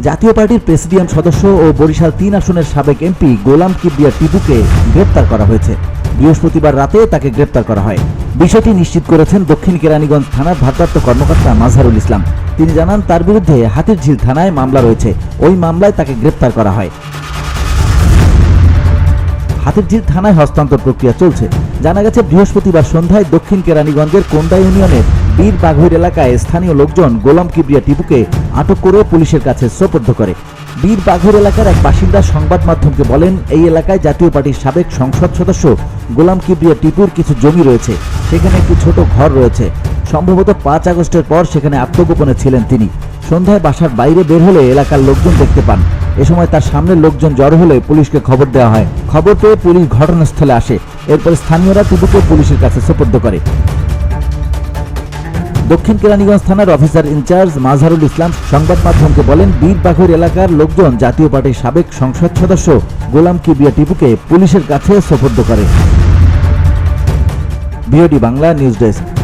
জাতীয় পার্টির প্রেসিডিয়াম সদস্য ও বরিশাল তিন আসনের সাবেক এমপি গোলাম কিবরিয়া টিপুকে গ্রেপ্তার করা হয়েছে। বৃহস্পতিবার রাতে তাকে গ্রেপ্তার করা হয়। বিষয়টি নিশ্চিত করেছেন দক্ষিণ কেরানীগঞ্জ থানার ভারপ্রাপ্ত কর্মকর্তা মাজহারুল ইসলাম। তিনি জানান, তার বিরুদ্ধে হাতিরঝিল থানায় মামলা রয়েছে। ওই মামলায় তাকে গ্রেপ্তার করা হয়। হাতিরঝিল থানায় হস্তান্তর প্রক্রিয়া চলছে। জানা গেছে, বৃহস্পতিবার সন্ধ্যায় দক্ষিণ কেরানীগঞ্জের কোন্ডা ইউনিয়নের বীর বাঘৈর এলাকায় স্থানীয় লোকজন গোলাম কিবরিয়া টিপুকে আটক করে পুলিশের কাছে সোপর্দ করে। বীর বাঘৈর এলাকার এক বাসিন্দা সংবাদ মাধ্যমকে বলেন, এই এলাকায় জাতীয় পার্টির সাবেক সংসদ সদস্য গোলাম কিবরিয়া টিপুর কিছু জমি রয়েছে। সেখানে একটি ছোট ঘর রয়েছে। সম্ভবত পাঁচ আগস্টের পর সেখানে আত্মগোপনে ছিলেন তিনি। সন্ধ্যায় বাসার বাইরে বের হলে এলাকার লোকজন দেখতে পান। এ সময় তার সামনের লোকজন জড়ো হলে পুলিশকে খবর দেওয়া হয়। খবর পেয়ে পুলিশ ঘটনাস্থলে আসে। এরপর স্থানীয়রা টিপুকে পুলিশের কাছে সোপর্দ করে। দক্ষিণ কেরানীগঞ্জ থানার অফিসার ইনচার্জ মাজহারুল ইসলাম সংবাদ মাধ্যমকে বলেন বীর বাঘুর এলাকার লোকজন জাতীয় পার্টির সাবেক সংসদ সদস্য গোলাম কিবিয়া টিপুকে পুলিশের কাছে সোপর্দ করে। BOD Bangla news desk.